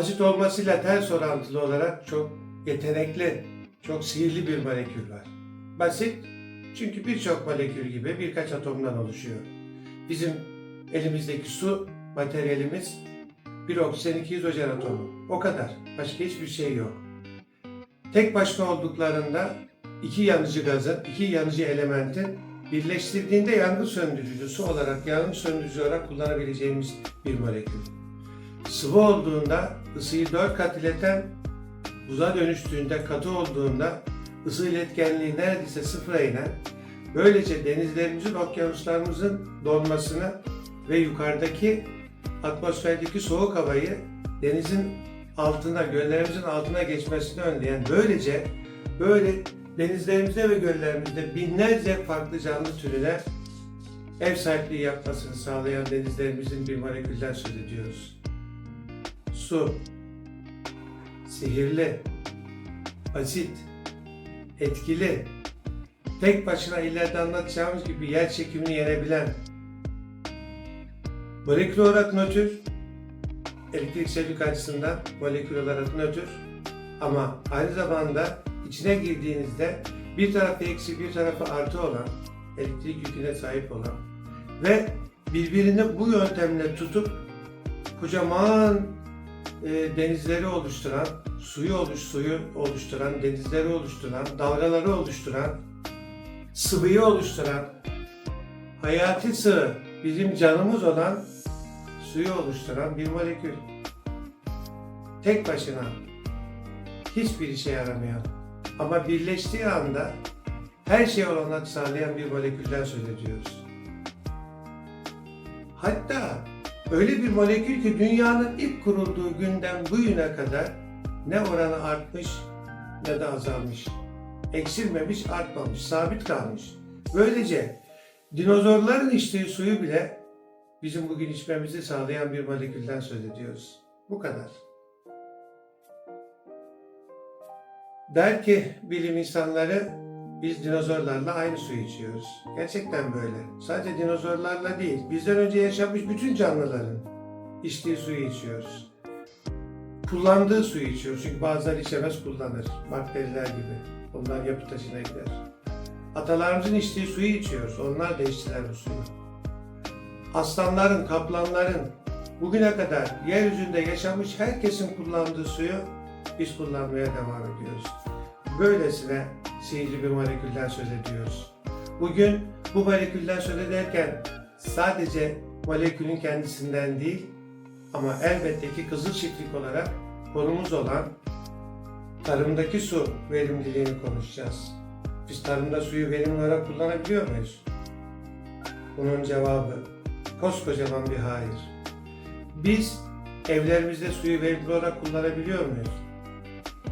basit olmasıyla ters orantılı olarak çok yetenekli, çok sihirli bir molekül var. Basit çünkü birçok molekül gibi birkaç atomdan oluşuyor. Bizim elimizdeki su materyalimiz bir oksijen iki hidrojen atomu. O kadar. Başka hiçbir şey yok. Tek başına olduklarında iki yanıcı gazın, iki yanıcı elementin birleştirdiğinde yangın söndürücüsü olarak, yangın söndürücü olarak kullanabileceğimiz bir molekül. Sıvı olduğunda ısıyı 4 kat ileten, buza dönüştüğünde, katı olduğunda ısı iletkenliği neredeyse sıfıra inen, böylece denizlerimizin, okyanuslarımızın donmasını ve yukarıdaki atmosferdeki soğuk havayı denizin altına, göllerimizin altına geçmesini önleyen, böylece böyle denizlerimizde ve göllerimizde binlerce farklı canlı türüne ev sahipliği yapmasını sağlayan denizlerimizin bir molekülden söz ediyoruz. Su, sihirli, basit, etkili, tek başına ileride anlatacağımız gibi yer çekimini yenebilen, molekül olarak nötr, elektriksellik açısından molekül olarak nötr. Ama aynı zamanda içine girdiğinizde bir tarafı eksi bir tarafı artı olan, elektrik yüküne sahip olan ve birbirini bu yöntemle tutup kocaman e, denizleri oluşturan, suyu oluş suyu oluşturan, denizleri oluşturan, dalgaları oluşturan, sıvıyı oluşturan, hayati sıvı, bizim canımız olan suyu oluşturan bir molekül. Tek başına hiçbir işe yaramıyor. Ama birleştiği anda her şeye olanak sağlayan bir molekülden söz ediyoruz. Hatta öyle bir molekül ki dünyanın ilk kurulduğu günden bugüne kadar ne oranı artmış ne de azalmış. Eksilmemiş, artmamış, sabit kalmış. Böylece dinozorların içtiği suyu bile bizim bugün içmemizi sağlayan bir molekülden söz ediyoruz. Bu kadar. Der ki bilim insanları biz dinozorlarla aynı suyu içiyoruz. Gerçekten böyle. Sadece dinozorlarla değil, bizden önce yaşamış bütün canlıların içtiği suyu içiyoruz. Kullandığı suyu içiyoruz. Çünkü bazıları içemez kullanır. Bakteriler gibi. Onlar yapı taşına gider. Atalarımızın içtiği suyu içiyoruz. Onlar da içtiler bu suyu. Aslanların, kaplanların bugüne kadar yeryüzünde yaşamış herkesin kullandığı suyu biz kullanmaya devam ediyoruz. Böylesine sihirli bir molekülden söz ediyoruz. Bugün bu molekülden söz ederken sadece molekülün kendisinden değil ama elbette ki kızıl çiftlik olarak konumuz olan tarımdaki su verimliliğini konuşacağız. Biz tarımda suyu verimli olarak kullanabiliyor muyuz? Bunun cevabı koskocaman bir hayır. Biz evlerimizde suyu verimli olarak kullanabiliyor muyuz?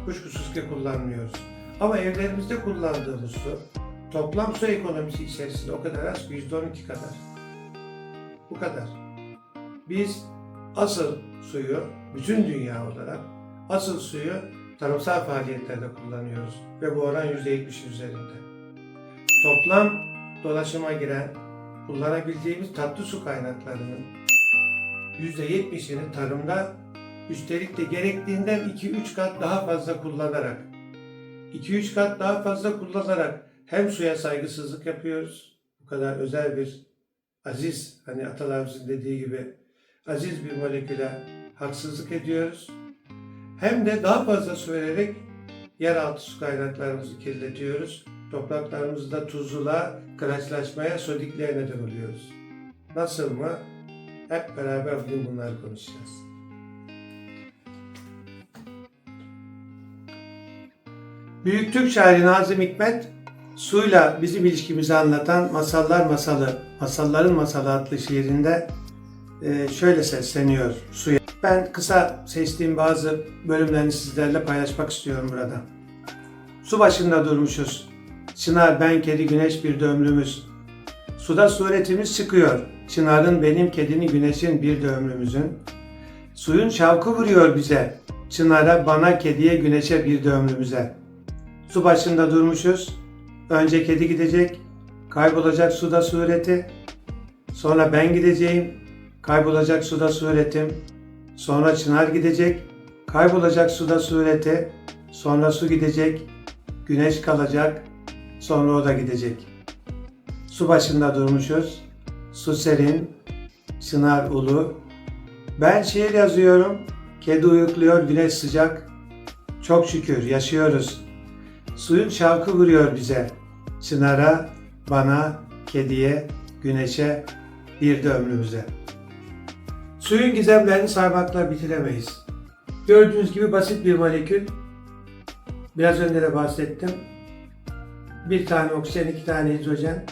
Kuşkusuz ki kullanmıyoruz. Ama evlerimizde kullandığımız su toplam su ekonomisi içerisinde o kadar az ki %12 kadar. Bu kadar. Biz asıl suyu bütün dünya olarak asıl suyu tarımsal faaliyetlerde kullanıyoruz ve bu oran %70 üzerinde. Toplam dolaşıma giren kullanabildiğimiz tatlı su kaynaklarının %70'ini tarımda üstelik de gerektiğinden 2-3 kat daha fazla kullanarak 2-3 kat daha fazla kullanarak hem suya saygısızlık yapıyoruz. Bu kadar özel bir aziz hani atalarımızın dediği gibi aziz bir moleküle haksızlık ediyoruz. Hem de daha fazla su vererek yeraltı su kaynaklarımızı kirletiyoruz. Topraklarımızda tuzluluğa, kıraçlaşmaya, sodikliğe neden oluyoruz. Nasıl mı? Hep beraber bugün bunları konuşacağız. Büyük Türk şairi Nazım Hikmet, suyla bizim ilişkimizi anlatan Masallar Masalı, Masalların Masalı adlı şiirinde e, şöyle sesleniyor suya. Ben kısa seçtiğim bazı bölümlerini sizlerle paylaşmak istiyorum burada. Su başında durmuşuz. Çınar, ben, kedi, güneş bir de ömrümüz. Suda suretimiz çıkıyor. Çınarın, benim, kedini, güneşin bir de. Suyun şavkı vuruyor bize. Çınara, bana, kediye, güneşe bir de. Su başında durmuşuz. Önce kedi gidecek, kaybolacak suda sureti. Sonra ben gideceğim, kaybolacak suda suretim. Sonra çınar gidecek, Kaybolacak suda sureti, sonra su gidecek, güneş kalacak, sonra o da gidecek. Su başında durmuşuz, su serin, çınar ulu. Ben şiir yazıyorum, kedi uyukluyor, güneş sıcak. Çok şükür yaşıyoruz. Suyun şavkı vuruyor bize. Çınara, bana, kediye, güneşe, bir de ömrümüze. Suyun gizemlerini saymakla bitiremeyiz. Gördüğünüz gibi basit bir molekül. Biraz önce de bahsettim. Bir tane oksijen, iki tane hidrojen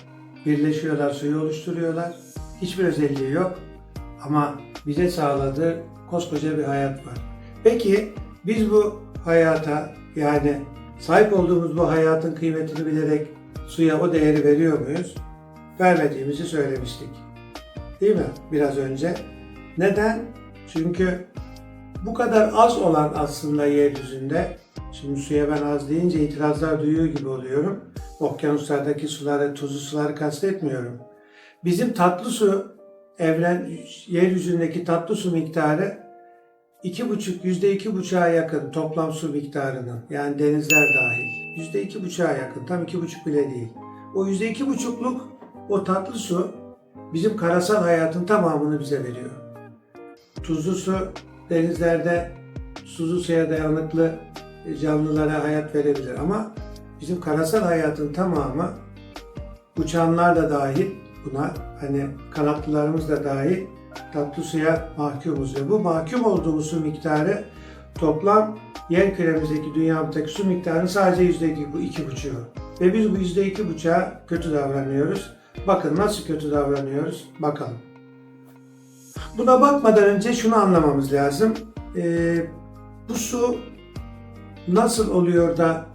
birleşiyorlar, suyu oluşturuyorlar. Hiçbir özelliği yok ama bize sağladığı koskoca bir hayat var. Peki biz bu hayata yani sahip olduğumuz bu hayatın kıymetini bilerek suya o değeri veriyor muyuz? Vermediğimizi söylemiştik. Değil mi? Biraz önce. Neden? Çünkü bu kadar az olan aslında yeryüzünde, şimdi suya ben az deyince itirazlar duyuyor gibi oluyorum. Okyanuslardaki suları, tuzlu suları kastetmiyorum. Bizim tatlı su, evren, yeryüzündeki tatlı su miktarı iki buçuk, yüzde iki buçuğa yakın toplam su miktarının. Yani denizler dahil. Yüzde iki buçuğa yakın, tam iki buçuk bile değil. O yüzde iki buçukluk o tatlı su bizim karasal hayatın tamamını bize veriyor. Tuzlu su denizlerde susuz suya dayanıklı canlılara hayat verebilir ama bizim karasal hayatın tamamı uçanlar da dahil buna hani kanatlılarımız da dahil tatlı suya mahkumuz ve bu mahkum olduğumuz su miktarı toplam yer küremizdeki dünyamızdaki su miktarının sadece yüzde bu iki buçuğu. Ve biz bu yüzde iki buçuğa kötü davranıyoruz. Bakın nasıl kötü davranıyoruz bakalım. Buna bakmadan önce şunu anlamamız lazım. Ee, bu su nasıl oluyor da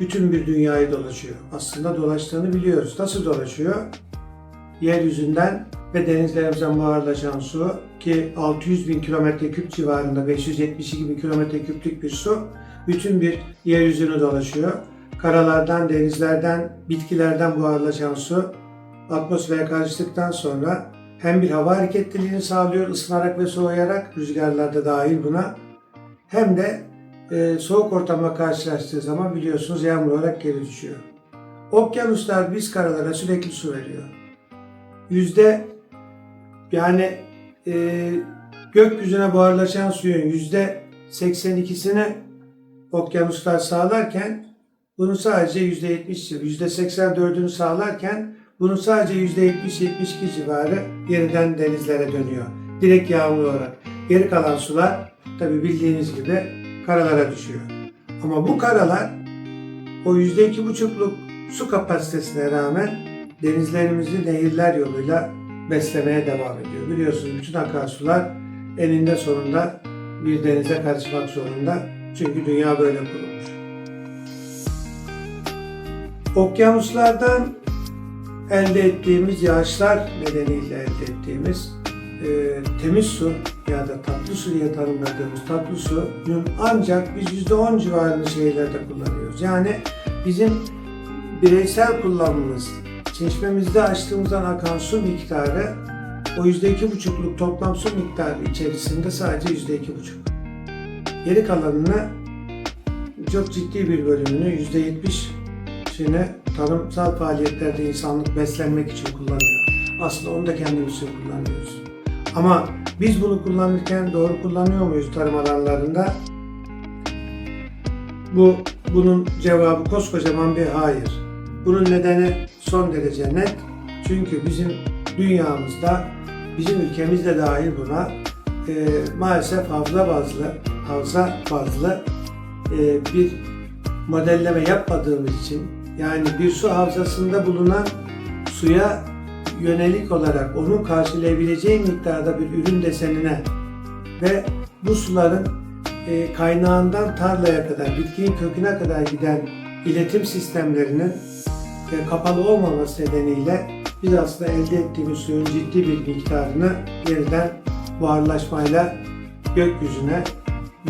bütün bir dünyayı dolaşıyor? Aslında dolaştığını biliyoruz. Nasıl dolaşıyor? Yeryüzünden ve denizlerimizden buharlaşan su ki 600 bin kilometre küp civarında 572 bin kilometre küplük bir su bütün bir yeryüzünü dolaşıyor. Karalardan, denizlerden, bitkilerden buharlaşan su atmosfere karıştıktan sonra hem bir hava hareketliliğini sağlıyor ısınarak ve soğuyarak rüzgarlarda dahil buna hem de e, soğuk ortamla karşılaştığı zaman biliyorsunuz yağmur olarak geri düşüyor. Okyanuslar biz karalara sürekli su veriyor. Yüzde yani e, gökyüzüne buharlaşan suyun yüzde 82'sini okyanuslar sağlarken bunu sadece yüzde 70, yüzde 84'ünü sağlarken bunun sadece yüzde 70-72 civarı yeniden denizlere dönüyor. Direkt yağmur olarak. Geri kalan sular tabi bildiğiniz gibi karalara düşüyor. Ama bu karalar o yüzde iki buçukluk su kapasitesine rağmen denizlerimizi nehirler yoluyla beslemeye devam ediyor. Biliyorsunuz bütün akarsular eninde sonunda bir denize karışmak zorunda. Çünkü dünya böyle kurulmuş. Okyanuslardan elde ettiğimiz yağışlar nedeniyle elde ettiğimiz e, temiz su ya da tatlı su diye tanımladığımız tatlı suyun ancak biz %10 civarında şehirlerde kullanıyoruz. Yani bizim bireysel kullanımımız, çeşmemizde açtığımızdan akan su miktarı o %2,5'luk toplam su miktarı içerisinde sadece %2,5. Geri kalanını çok ciddi bir bölümünü %70'ini tarımsal faaliyetlerde insanlık beslenmek için kullanıyor. Aslında onu da kendimiz için kullanıyoruz. Ama biz bunu kullanırken doğru kullanıyor muyuz tarım alanlarında? Bu bunun cevabı koskocaman bir hayır. Bunun nedeni son derece net. Çünkü bizim dünyamızda, bizim ülkemizde dahil buna e, maalesef havza bazlı, havza bazlı e, bir modelleme yapmadığımız için yani bir su havzasında bulunan suya yönelik olarak onun karşılayabileceği miktarda bir ürün desenine ve bu suların e, kaynağından tarlaya kadar, bitkinin köküne kadar giden iletim sistemlerinin e, kapalı olmaması nedeniyle biz aslında elde ettiğimiz suyun ciddi bir miktarını yeniden buharlaşmayla gökyüzüne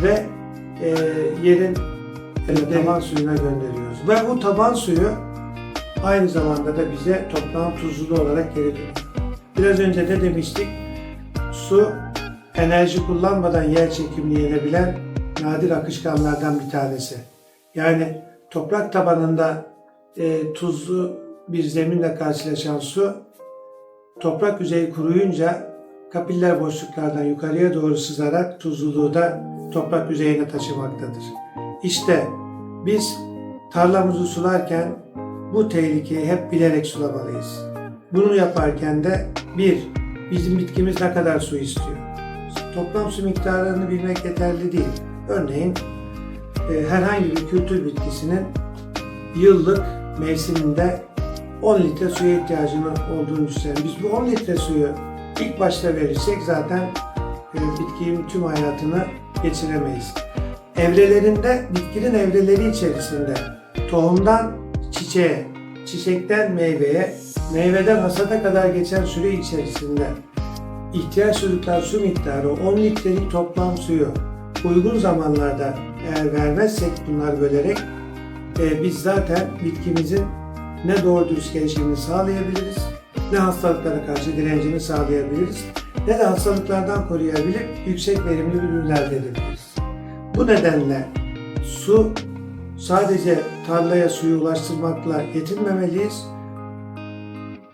ve e, yerin e, taban suyuna gönderiyoruz. Ve bu taban suyu aynı zamanda da bize toplam tuzlu olarak geri dönüyor. Biraz önce de demiştik su enerji kullanmadan yer çekimini yenebilen nadir akışkanlardan bir tanesi. Yani toprak tabanında e, tuzlu bir zeminle karşılaşan su toprak yüzeyi kuruyunca kapiller boşluklardan yukarıya doğru sızarak tuzluluğu da toprak yüzeyine taşımaktadır. İşte biz tarlamızı sularken bu tehlikeyi hep bilerek sulamalıyız. Bunu yaparken de bir, bizim bitkimiz ne kadar su istiyor? Toplam su miktarını bilmek yeterli değil. Örneğin e, herhangi bir kültür bitkisinin yıllık mevsiminde 10 litre suya ihtiyacının olduğunu düşünelim. Biz bu 10 litre suyu ilk başta verirsek zaten e, bitkinin tüm hayatını geçiremeyiz. Evrelerinde, bitkinin evreleri içerisinde tohumdan çiçeğe, çiçekten meyveye, meyveden hasada kadar geçen süre içerisinde ihtiyaç duydukları su miktarı 10 litrelik toplam suyu uygun zamanlarda eğer vermezsek bunlar bölerek e, biz zaten bitkimizin ne doğru dürüst gelişimini sağlayabiliriz, ne hastalıklara karşı direncini sağlayabiliriz, ne de hastalıklardan koruyabilip yüksek verimli bir ürün elde edebiliriz. Bu nedenle su sadece tarlaya suyu ulaştırmakla yetinmemeliyiz.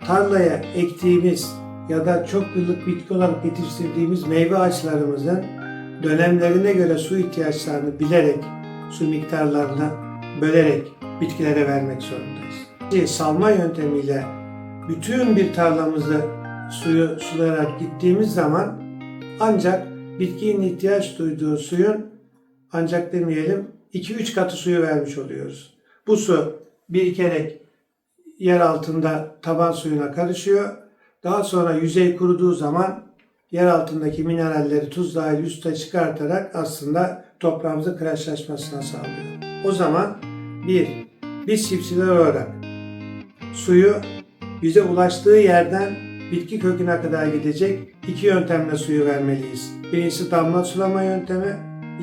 Tarlaya ektiğimiz ya da çok yıllık bitki olarak yetiştirdiğimiz meyve ağaçlarımızın dönemlerine göre su ihtiyaçlarını bilerek, su miktarlarını bölerek bitkilere vermek zorundayız. Salma yöntemiyle bütün bir tarlamızı suyu sulayarak gittiğimiz zaman ancak bitkinin ihtiyaç duyduğu suyun ancak demeyelim 2-3 katı suyu vermiş oluyoruz. Bu su birikerek yer altında taban suyuna karışıyor. Daha sonra yüzey kuruduğu zaman yer altındaki mineralleri tuz dahil üste çıkartarak aslında toprağımızın kıraçlaşmasına sağlıyor. O zaman bir, biz çiftçiler olarak suyu bize ulaştığı yerden bitki köküne kadar gidecek iki yöntemle suyu vermeliyiz. Birincisi damla sulama yöntemi,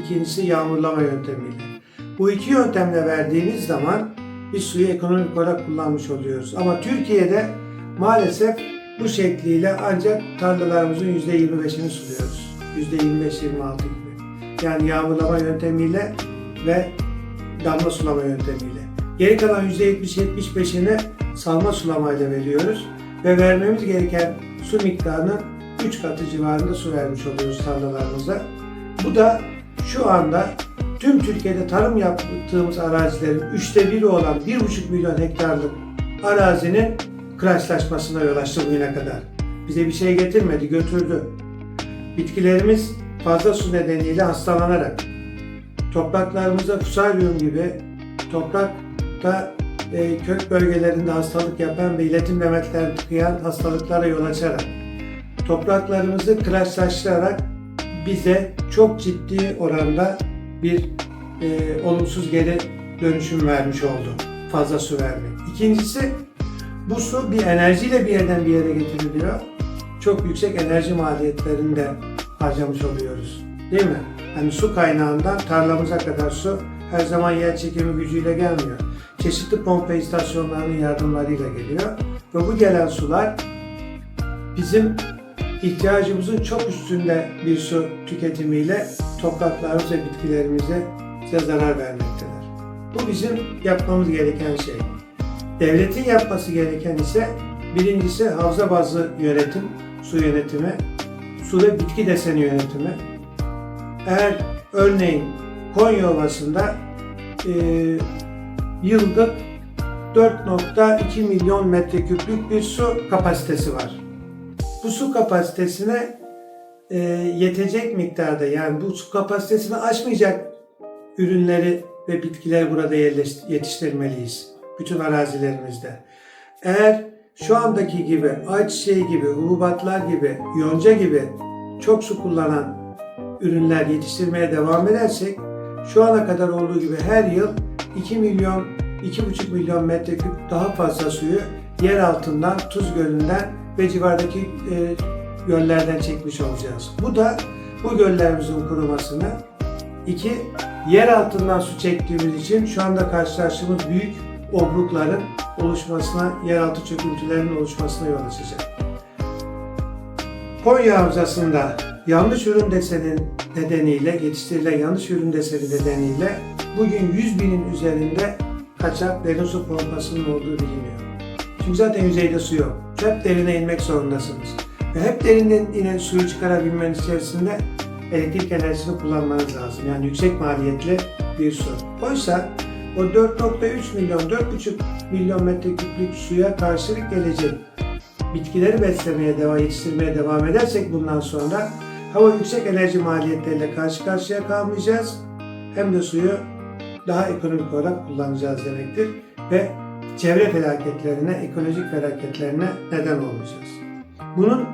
ikincisi yağmurlama yöntemiyle. Bu iki yöntemle verdiğimiz zaman biz suyu ekonomik olarak kullanmış oluyoruz. Ama Türkiye'de maalesef bu şekliyle ancak tarlalarımızın %25'ini suluyoruz. %25-26 gibi. Yani yağmurlama yöntemiyle ve damla sulama yöntemiyle. Geri kalan %70-75'ini salma sulamayla veriyoruz ve vermemiz gereken su miktarının 3 katı civarında su vermiş oluyoruz tarlalarımıza. Bu da şu anda tüm Türkiye'de tarım yaptığımız arazilerin üçte biri olan 1,5 milyon hektarlık arazinin kıraçlaşmasına yol açtı bugüne kadar. Bize bir şey getirmedi, götürdü. Bitkilerimiz fazla su nedeniyle hastalanarak, topraklarımızda fusaryum gibi toprakta e, kök bölgelerinde hastalık yapan ve iletim demetlerini tıkayan hastalıklara yol açarak, topraklarımızı kıraçlaştırarak bize çok ciddi oranda bir e, olumsuz geri dönüşüm vermiş oldu. Fazla su vermek. İkincisi bu su bir enerjiyle bir yerden bir yere getiriliyor. Çok yüksek enerji maliyetlerini de harcamış oluyoruz. Değil mi? Hani su kaynağından tarlamıza kadar su her zaman yer çekimi gücüyle gelmiyor. Çeşitli pompa istasyonlarının yardımlarıyla geliyor. Ve bu gelen sular bizim ihtiyacımızın çok üstünde bir su tüketimiyle topraklarımız ve bitkilerimize zarar vermektedir. Bu bizim yapmamız gereken şey. Devletin yapması gereken ise birincisi havza bazlı yönetim, su yönetimi, su ve bitki deseni yönetimi. Eğer örneğin Konya Ovası'nda e, yıllık 4.2 milyon metreküplük bir su kapasitesi var. Bu su kapasitesine e, yetecek miktarda yani bu su kapasitesini aşmayacak ürünleri ve bitkileri burada yetiştirmeliyiz. Bütün arazilerimizde. Eğer şu andaki gibi ayçiçeği gibi, hububatlar gibi, yonca gibi çok su kullanan ürünler yetiştirmeye devam edersek şu ana kadar olduğu gibi her yıl 2 milyon, 2,5 milyon metreküp daha fazla suyu yer altından, Tuz Gölü'nden ve civardaki e, göllerden çekmiş olacağız. Bu da bu göllerimizin kurumasını, iki, yer altından su çektiğimiz için şu anda karşılaştığımız büyük obrukların oluşmasına, yeraltı çöküntülerinin oluşmasına yol açacak. Konya Havzası'nda yanlış ürün deseni nedeniyle, yetiştirilen yanlış ürün deseni nedeniyle bugün 100 binin üzerinde kaçak derin su pompasının olduğu biliniyor. Çünkü zaten yüzeyde su yok. Hep derine inmek zorundasınız. Ve hep derinden inen suyu çıkarabilmeniz içerisinde elektrik enerjisini kullanmanız lazım. Yani yüksek maliyetli bir su. Oysa o 4.3 milyon, 4.5 milyon metreküplük suya karşılık gelecek bitkileri beslemeye devam, yetiştirmeye devam edersek bundan sonra hava yüksek enerji maliyetleriyle karşı karşıya kalmayacağız. Hem de suyu daha ekonomik olarak kullanacağız demektir. Ve çevre felaketlerine, ekolojik felaketlerine neden olmayacağız. Bunun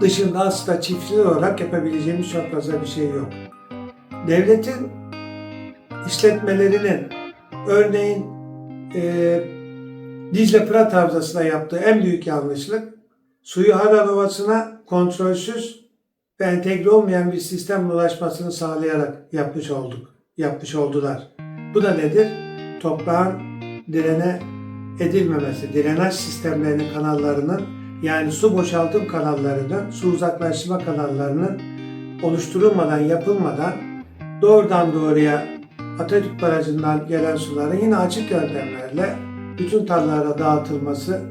dışında aslında çiftçiler olarak yapabileceğimiz çok fazla bir şey yok. Devletin işletmelerinin örneğin e, Dicle Fırat Havzası'na yaptığı en büyük yanlışlık suyu Harar Ovası'na kontrolsüz ve entegre olmayan bir sistemle ulaşmasını sağlayarak yapmış olduk, yapmış oldular. Bu da nedir? Toprağın direne edilmemesi, drenaj sistemlerinin kanallarının yani su boşaltım kanallarının, su uzaklaştırma kanallarının oluşturulmadan, yapılmadan doğrudan doğruya Atatürk Barajı'ndan gelen suların yine açık yöntemlerle bütün tarlalara dağıtılması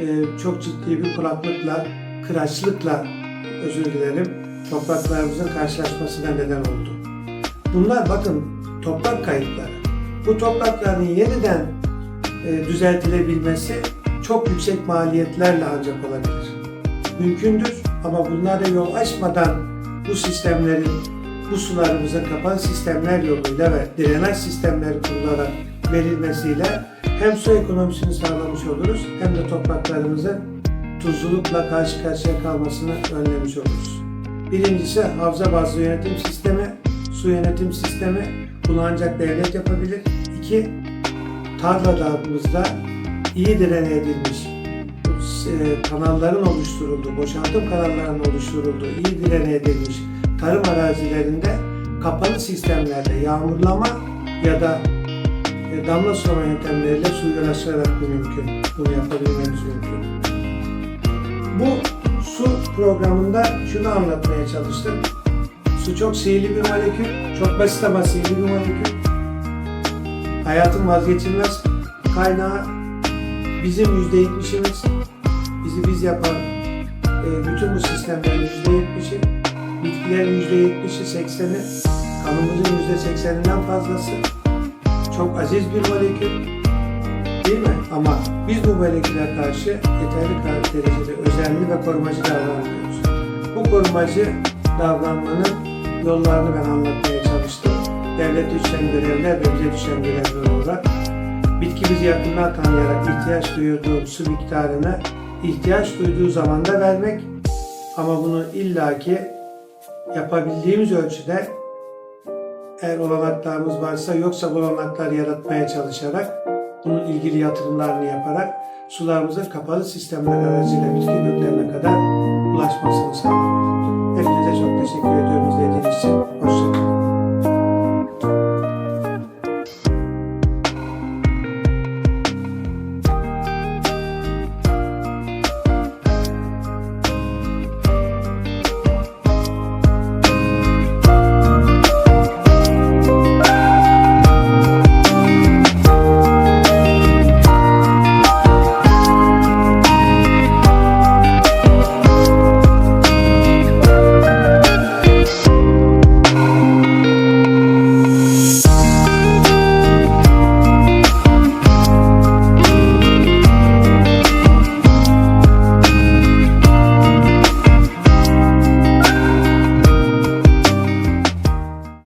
e, çok ciddi bir kuraklıkla, kıraçlıkla özür dilerim topraklarımızın karşılaşmasına neden oldu. Bunlar bakın toprak kayıpları. Bu toprakların yeniden e, düzeltilebilmesi çok yüksek maliyetlerle ancak olabilir. Mümkündür ama bunlara yol açmadan bu sistemlerin, bu sularımızın kapalı sistemler yoluyla ve drenaj sistemleri kurularak verilmesiyle hem su ekonomisini sağlamış oluruz hem de topraklarımızın tuzlulukla karşı karşıya kalmasını önlemiş oluruz. Birincisi havza bazlı yönetim sistemi, su yönetim sistemi. Bunu ancak devlet yapabilir. İki, tarlalarımızda iyi direne edilmiş e, kanalların oluşturulduğu, boşaltım kanallarının oluşturulduğu, iyi direne edilmiş tarım arazilerinde kapalı sistemlerde yağmurlama ya da e, damla sulama yöntemleriyle suyu ulaştırarak bu mümkün. Bunu yapabilmemiz mümkün. Bu su programında şunu anlatmaya çalıştım. Su çok sihirli bir molekül, çok basit ama sihirli bir molekül. Hayatın vazgeçilmez kaynağı bizim yüzde yetmişimiz, bizi biz yapan e, bütün bu sistemlerin yüzde yetmişi, bitkilerin yüzde yetmişi, sekseni, kanımızın yüzde sekseninden fazlası. Çok aziz bir molekül? Ama biz bu moleküle karşı yeterli derecede özenli ve korumacı davranmıyoruz. Bu korumacı davranmanın yollarını ben anlatmaya çalıştım. Devlet düşen görevler ve bize düşen görevler olarak bitki bizi yakından tanıyarak ihtiyaç duyduğu su miktarını ihtiyaç duyduğu zaman da vermek ama bunu illaki yapabildiğimiz ölçüde eğer olanaklarımız varsa yoksa olanaklar yaratmaya çalışarak bunun ilgili yatırımlarını yaparak sularımızın kapalı sistemler aracıyla bitki köklerine kadar ulaşmasını sağlamak. Hepinize çok teşekkür ediyorum izlediğiniz için.